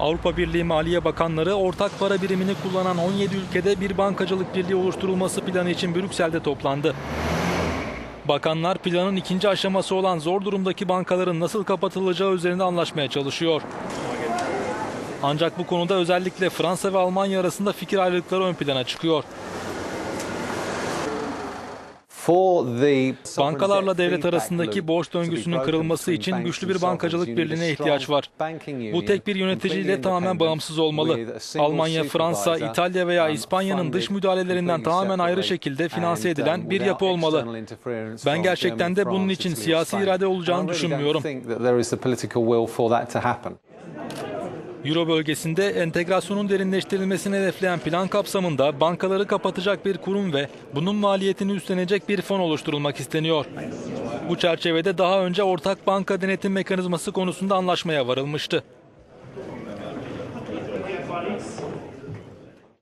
Avrupa Birliği Maliye Bakanları ortak para birimini kullanan 17 ülkede bir bankacılık birliği oluşturulması planı için Brüksel'de toplandı. Bakanlar planın ikinci aşaması olan zor durumdaki bankaların nasıl kapatılacağı üzerinde anlaşmaya çalışıyor. Ancak bu konuda özellikle Fransa ve Almanya arasında fikir ayrılıkları ön plana çıkıyor. Bankalarla devlet arasındaki borç döngüsünün kırılması için güçlü bir bankacılık birliğine ihtiyaç var. Bu tek bir yöneticiyle tamamen bağımsız olmalı. Almanya, Fransa, İtalya veya İspanya'nın dış müdahalelerinden tamamen ayrı şekilde finanse edilen bir yapı olmalı. Ben gerçekten de bunun için siyasi irade olacağını düşünmüyorum. Euro bölgesinde entegrasyonun derinleştirilmesini hedefleyen plan kapsamında bankaları kapatacak bir kurum ve bunun maliyetini üstlenecek bir fon oluşturulmak isteniyor. Bu çerçevede daha önce ortak banka denetim mekanizması konusunda anlaşmaya varılmıştı.